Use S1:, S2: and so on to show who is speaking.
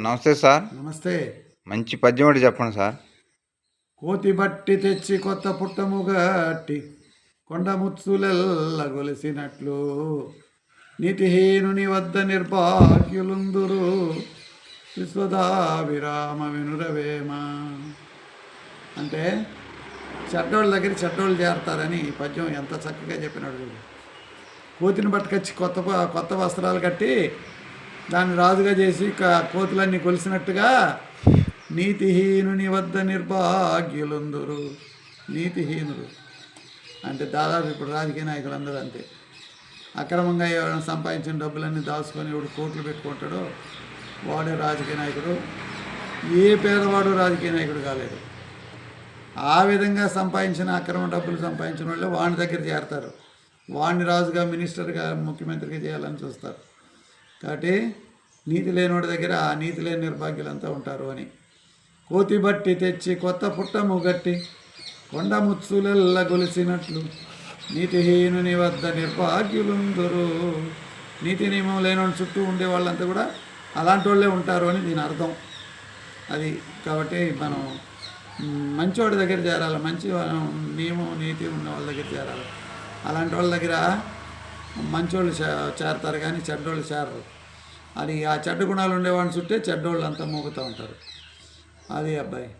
S1: నమస్తే సార్.
S2: నమస్తే.
S1: మంచి పద్యం ఒకటి చెప్పండి సార్.
S2: కోతి బట్టి తెచ్చి కొత్త పుట్టము గట్టి కొండ ముచ్చులెల్ల గొలిసినట్లు నీతిహీనుని వద్ద నిర్భాగ్యులుందురు విశ్వదాభిరామ వినురవేమ. అంటే చెడ్డోళ్ళ దగ్గర చెడ్డోళ్ళు చేరతారని ఈ పద్యం ఎంత చక్కగా చెప్పినాడు కోతిని పట్టుకొచ్చి కొత్త కొత్త వస్త్రాలు కట్టి దాన్ని రాజుగా చేసి కోతులన్నీ కొలిసినట్టుగా నీతిహీనుని వద్ద నిర్భాగ్యులందరూ. నీతిహీనులు. అంటే దాదాపు ఇప్పుడు రాజకీయ నాయకులు అందరూ అంతే. అక్రమంగా ఎవరైనా సంపాదించిన డబ్బులన్నీ దాచుకొని ఎవడు కోట్లు పెట్టుకుంటాడో వాడే రాజకీయ నాయకుడు. ఏ పేదవాడు రాజకీయ నాయకుడు కాలేదు. ఆ విధంగా సంపాదించిన అక్రమ డబ్బులు సంపాదించిన వాళ్ళు వాడి దగ్గర చేరతారు. వాడిని రాజుగా మినిస్టర్గా ముఖ్యమంత్రిగా చేయాలని చూస్తారు. కాబట్టి నీతి లేనివాడి దగ్గర ఆ నీతి లేని నిర్భాగ్యులంతా ఉంటారు అని. కోతి బట్టి తెచ్చి కొత్త పుట్టము గట్టి కొండ ముచ్చులెల్ల గొలిసినట్లు నీతిహీనుని వద్ద నిర్భాగ్యులుందరు. నీతి నియమం లేని చుట్టూ ఉండే వాళ్ళంతా కూడా అలాంటి వాళ్ళే ఉంటారు అని దీని అర్థం. అది కాబట్టి మనం మంచివాడి దగ్గర చేరాలి మంచి నియమం నీతి ఉన్న వాళ్ళ దగ్గర చేరాలి. అలాంటి వాళ్ళ దగ్గర మంచోళ్ళు చే- చేరతారు కానీ చెడ్డోళ్ళు చేరరు. అది ఆ చెడ్డ గుణాలు ఉండేవాడిని చుట్టే చెడ్డోళ్ళు అంతా మోగుతూ ఉంటారు. అది అబ్బాయి.